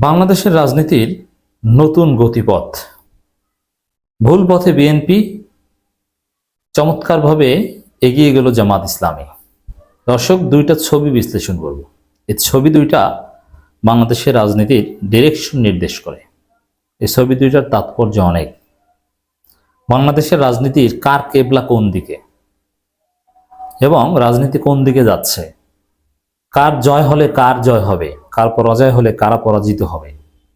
বাংলাদেশের রাজনীতির নতুন গতিপথ। ভুল পথে বিএনপি চমৎকারভাবে এগিয়ে গেল জামাত ইসলামী। দর্শক, দুইটা ছবি বিশ্লেষণ করব। এই ছবি দুইটা বাংলাদেশের রাজনীতির ডিরেকশন নির্দেশ করে। এই ছবি দুইটার তাৎপর্য অনেক। বাংলাদেশের রাজনীতির কার কেবলা কোন দিকে? এবং রাজনীতি কোন দিকে যাচ্ছে? কার জয় হলে কার জয় হবে? কার পরাজয় হলে কারা পরাজিত হবে?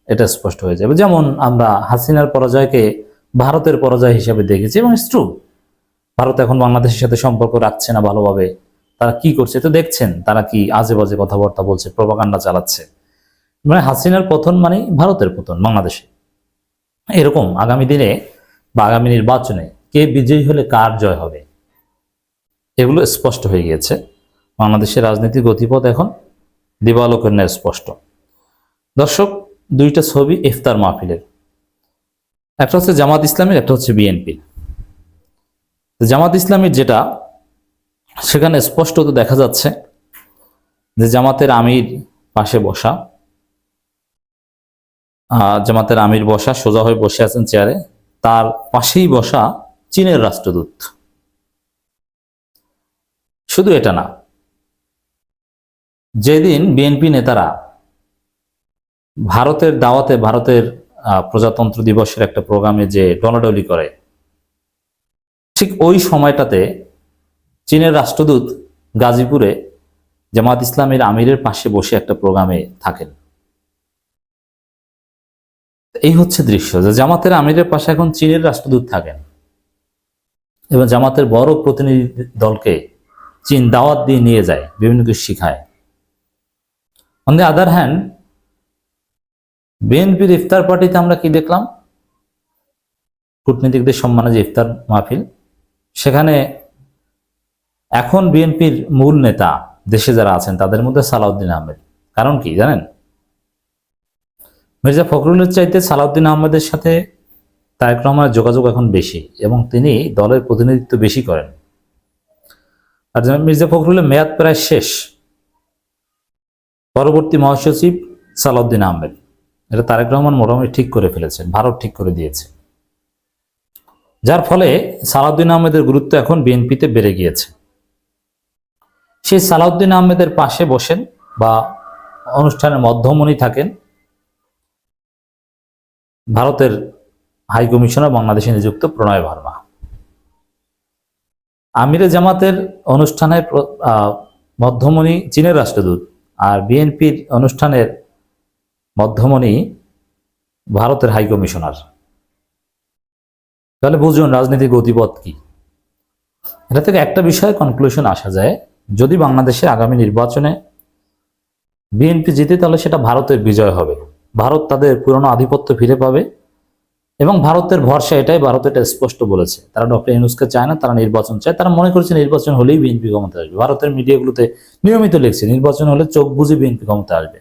এটা স্পষ্ট হয়ে যাবে। যেমন আমরা হাসিনার পরাজয়কে ভারতের পরাজয় হিসেবে দেখেছি এবং ট্রু ভারত এখন বাংলাদেশের সাথে সম্পর্ক রাখছে না ভালোভাবে। তারা কি করছে? তো দেখছেন তারা কি আজে বাজে কথাবার্তা বলছে প্রভাকাণ্ডা চালাচ্ছে। মানে হাসিনার পতন মানে ভারতের পতন, বাংলাদেশে। এরকম আগামী দিনে বা আগামী নির্বাচনে কে বিজয়ী হলে কার জয় হবে? এগুলো স্পষ্ট হয়ে গিয়েছে। বাংলাদেশের রাজনীতির গতিপথ এখন দিবালোকের ন্যায় স্পষ্ট। দর্শক, দুইটা ছবি ইফতার মাহফিলের। একটা হচ্ছে জামাত ইসলামের, একটা হচ্ছে বিএনপি জামাত ইসলামের যেটা, সেখানে স্পষ্টত দেখা যাচ্ছে যে জামাতের আমির পাশে বসা জামাতের আমির বসা, সোজা হয়ে বসে আছেন চেয়ারে, তার পাশেই বসা চীনের রাষ্ট্রদূত। শুধু এটা না যেদিন বিএনপি নেতারা ভারতের দাওয়াতে ভারতের প্রজাতন্ত্র দিবসের একটা প্রোগ্রামে যে ডলাডলি করে, ঠিক ওই সময়টাতে চীনের রাষ্ট্রদূত গাজীপুরে জামাত ইসলামের আমিরের পাশে বসে একটা প্রোগ্রামে থাকেন। এই হচ্ছে দৃশ্য যে জামাতের আমিরের পাশে এখন চীনের রাষ্ট্রদূত থাকেন। এবং জামাতের বড় প্রতিনিধি দলকে চীন দাওয়াত দিয়ে নিয়ে যায়, বিভিন্ন কিছু শিখায়। অন দি আদার হ্যান্ড বিএনপির ইফতার পার্টিতে আমরা কি দেখলাম? কূটনীতিকদের সম্মানে যে ইফতার মাহফিল, সেখানে এখন বিএনপির মূল নেতা দেশে যারা আছেন, তাদের মধ্যে সালাউদ্দিন আহমেদ। কারণ কি জানেন? মির্জা ফখরুলের চাইতে সালাউদ্দিন আহমেদের সাথে তারেক রহমানের যোগাযোগ এখন বেশি এবং তিনি দলের প্রতিনিধিত্ব বেশি করেন। আর মির্জা ফখরুলের মেয়াদ প্রায় শেষ। পরবর্তী মহাসচিব সালাউদ্দিন আহমেদ। এটা তারেক রহমান মোটামুটি ঠিক করে ফেলেছেন, ভারত ঠিক করে দিয়েছে। যার ফলে সালাউদ্দিন আহমেদের গুরুত্ব এখন বিএনপিতে বেড়ে গিয়েছে। সেই সালাউদ্দিন আহমেদের পাশে বসেন বা অনুষ্ঠানের মধ্যমণি থাকেন। ভারতের হাই কমিশনার বাংলাদেশে নিযুক্ত প্রণয় ভার্মা। আমিরে জামাতের অনুষ্ঠানে মধ্যমণি চীনের রাষ্ট্রদূত আর বিএনপির অনুষ্ঠানের মধ্যমণি ভারতের হাই কমিশনার। তাহলে বুঝুন রাজনীতির গতিপথ কি। এটা থেকে একটা বিষয়ে কনক্লুশন আসা যায়, যদি বাংলাদেশে আগামী নির্বাচনে বিএনপি জিতে তাহলে সেটা ভারতের বিজয় হবে। ভারত তাদের পুরনো আধিপত্য ফিরে পাবে। এবং ভারতের ভরসা এটাই, ভারত এটা স্পষ্ট বলেছে। তারা ডক্টর ইউনুসকে চায় না, তারা নির্বাচন চায়। তারা মনে করছে নির্বাচন হলেই বিএনপি ক্ষমতা আসবে। ভারতের মিডিয়াগুলোতে নিয়মিত লিখছে, নির্বাচন হলে চোখ বুঝে বিএনপি ক্ষমতা আসবে।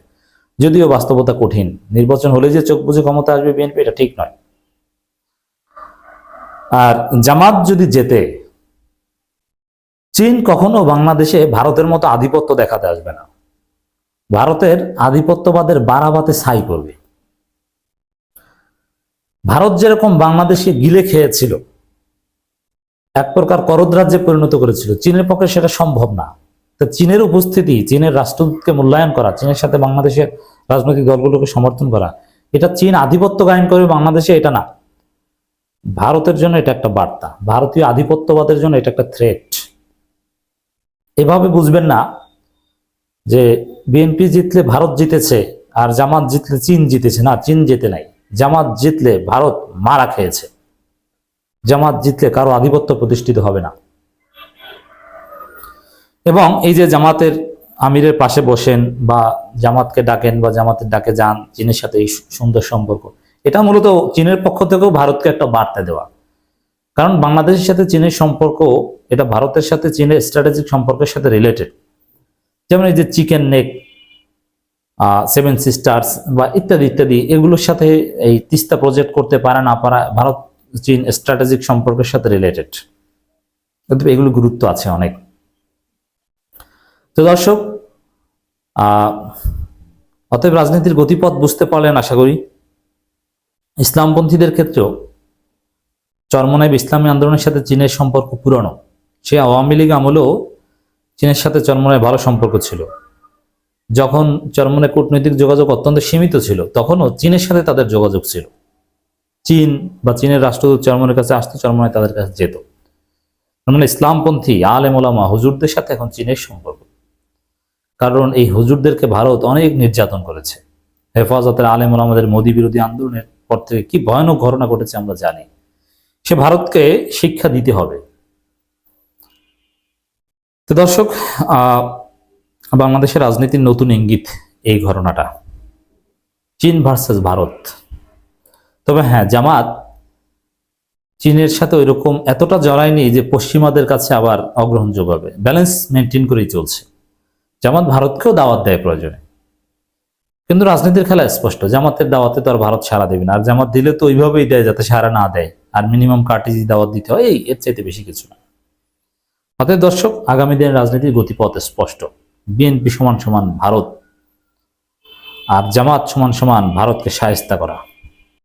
যদিও বাস্তবতা কঠিন, নির্বাচন হলে যে চোখ বুঝে ক্ষমতা আসবে বিএনপি, এটা ঠিক নয়। আর জামাত যদি যেতে চীন কখনো বাংলাদেশে ভারতের মতো আধিপত্য দেখাতে আসবে না। ভারতের আধিপত্যবাদের বাড়াবাতে ছাই করবে। ভারত যেরকম বাংলাদেশে গিলে খেয়েছিল, এক প্রকার করদ্রাজ্যে পরিণত করেছিল, চীনের পক্ষে সেটা সম্ভব না। তো চীনের উপস্থিতি, চীনের রাষ্ট্রদূতকে মূল্যায়ন করা, চীনের সাথে বাংলাদেশের রাজনৈতিক দলগুলোকে সমর্থন করা, এটা চীন আধিপত্য কায়েম করবে বাংলাদেশে, এটা না। ভারতের জন্য এটা একটা বার্তা, ভারতীয় আধিপত্যবাদের জন্য এটা একটা থ্রেট এভাবে বুঝবেন না যে বিএনপি জিতলে ভারত জিতেছে আর জামাত জিতলে চীন জিতেছে। না, চীন জিতে নাই। জামাত জিতলে ভারত মারা খেয়েছে। জামাত জিতলে কারও আধিপত্য প্রতিষ্ঠিত হবে না। এবং এই যে জামাতের আমিরের পাশে বসেন বা জামাতকে ডাকেন বা জামাতের ডাকে যান, চীনের সাথে এই সুন্দর সম্পর্ক, এটা মূলত চীনের পক্ষ থেকেও ভারতকে একটা বার্তা দেওয়া। কারণ বাংলাদেশের সাথে চীনের সম্পর্ক, এটা ভারতের সাথে চীনের স্ট্র্যাটেজিক সম্পর্কের সাথে রিলেটেড যেমন এই যে চিকেন নেক সেভেন সিস্টার্স বা ইত্যাদি ইত্যাদি, এগুলোর সাথে এই তিস্তা প্রজেক্ট করতে পারে না পারা ভারত চীন স্ট্র্যাটেজিক সম্পর্কের সাথে রিলেটেড এগুলো গুরুত্ব আছে অনেক। তো দর্শক অতএব রাজনীতির গতিপথ বুঝতে পারলেন আশা করি। ইসলামপন্থীদের ক্ষেত্রেও চরমনাইব ইসলামী আন্দোলনের সাথে চীনের সম্পর্ক পুরনো। সে আওয়ামী লীগ আমলেও চীনের সাথে চরমনায় ভালো সম্পর্ক ছিল। যখন চরমনায় কূটনৈতিক যোগাযোগ অত্যন্ত সীমিত ছিল, তখনও চীনের সাথে তাদের যোগাযোগ ছিল। চীন বা চীনের রাষ্ট্রদূত চরমনের কাছে আসতো চরমনায় তাদের কাছে যেত। মানে ইসলামপন্থী আলেম ওলামা হুজুরদের সাথে এখন চীনের সম্পর্ক। কারণ এই হুজুরদেরকে ভারত অনেক নির্যাতন করেছে। হেফাজতের আলেম ওলামাদের মোদী বিরোধী আন্দোলনের পর থেকে কি ভয়ানক ঘটনা ঘটেছে আমরা জানি। সে ভারতকে শিক্ষা দিতে হবে। তো দর্শক বাংলাদেশের রাজনীতির নতুন ইঙ্গিত এই ঘটনাটা। চীন ভার্সেস ভারত। তবে হ্যাঁ জামাত চীনের সাথে ওইরকম এতটা জড়ায়নি যে পশ্চিমাদের কাছে আবার অগ্রহণযোগ্য হবে। ব্যালেন্স মেনটেন করেই চলছে। জামাত ভারতকেও দাওয়াত দেয় প্রয়োজনে। কিন্তু রাজনীতির খেলা স্পষ্ট। জামাতের দাওয়াতে তো আর ভারত সারা দেবে না। আর জামাত দিলে তো ওইভাবেই দেয় যাতে সারা না দেয়। আর মিনিমাম কার্টিজি দাওয়াত দিতে হয়, এই এর চাইতে বেশি কিছু না। অতএব দর্শক, আগামী দিনের রাজনীতির গতিপথ স্পষ্ট। বিএনপি সমান সমান ভারত আর জামাত সমান সমান ভারতকে সায়স্তা করা।